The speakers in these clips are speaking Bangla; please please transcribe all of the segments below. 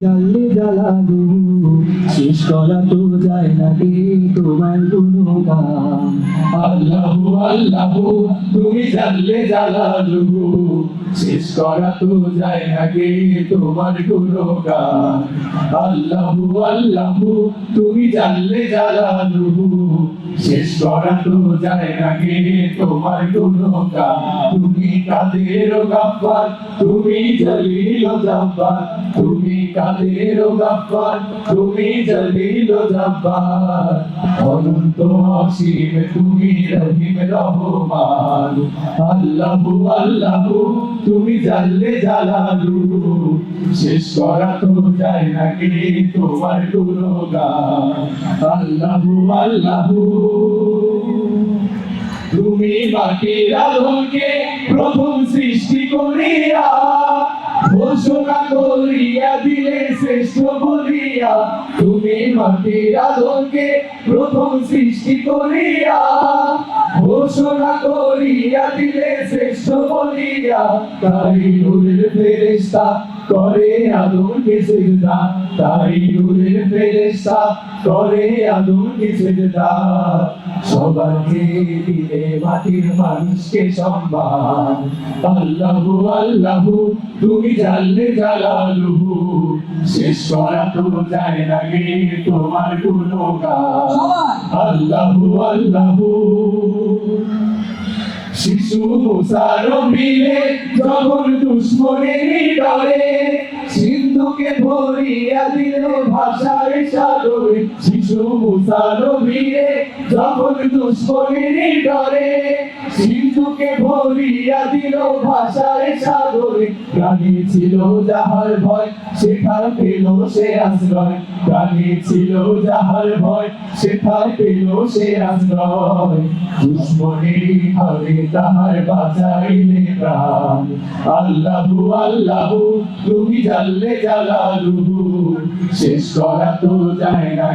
জাল্লে জালালু শেষ করা তো যায় না রে তোমার গুণগান। আল্লাহু আল্লাহু, তুমি জানলে জালালু শেষ করা তো যায় না গে তোমার গুণগান। আল্লাহু আল্লাহু, তুমি জানলে জালালু শেষ করা তো যায় না গে তোমার গুণগান। তুমি কাদের গাফার তুমি জলিল জাব্বার তুমি কাদের গাফার তুমি জলিল তুমি রহিম রহমান। তুমি জানলে জালালু। শেষ করা তো যায় না কি তোমার গুণগান? আল্লাহু তুমি মাটির আলোকে প্রথম সৃষ্টি করিয়া ঘোষণা করিয়া দিলে শ্রেষ্ঠ বলিয়া। তুমি মাটির আলোকে প্রথম সৃষ্টি করিয়া। ঘোষণা করিয়া দিলে শ্রেষ্ঠ বলিয়া তাই নূরের ফেরেশতা করে আদমকে সেজদা তাই নূরের ফেরেশতা করে আদমকে সেজদা সবাইকে দিলে মাটির মানুষকে সম্মান। আল্লাহু আল্লাহু তুমি জানলে জালালুহু। শেষ করা তো যায় না গে তোমার গুণগান। আল্লাহু আল্লাহু। Oh. শিশু মুসার মিলে যখন দুশ্মনের ডরে সিন্ধুকে ভরিয়া দিল ভাষার সাগরে শিশু মুসার মিলে যখন দুশ্মনের ডরে সিন্ধুকে ভরিয়া দিল ভাষার সাগরে প্রাণী ছিল যাহার ভয় সেখানে পেল সে আশ্রয়। প্রাণী ছিল যাহার ভয় সেখানে পেল সে আশ্রয়। দুশ্মনেরই হারে তাহার বাঁচাইলে প্রাণ আল্লাহু আল্লাহু, তুমি জানলে শেষ করা তো যায় না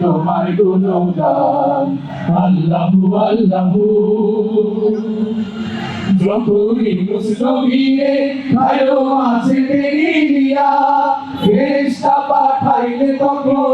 তোমার গুণগান। আল্লাহু আল্লাহু। খায়ো আছে পাঠাইলে তখন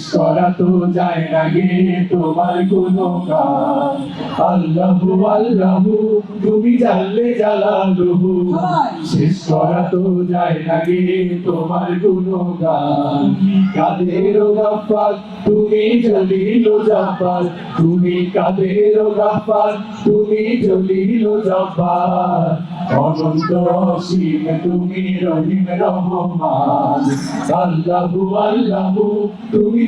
শেষ করা তো যায় না গে তোমার কোনো কাজ। আল্লাহু আল্লাহু তুমি জানলে জালালু শেষ করা তো যায় না গে তোমার কোনো গান কাদের গাফার তুমি জলিল জাফার তুমি কাদের গাফার তুমি জলিল জাফার অনন্ত অসীম তুমি রহিম রহমান। আল্লাহু আল্লাহু তুমি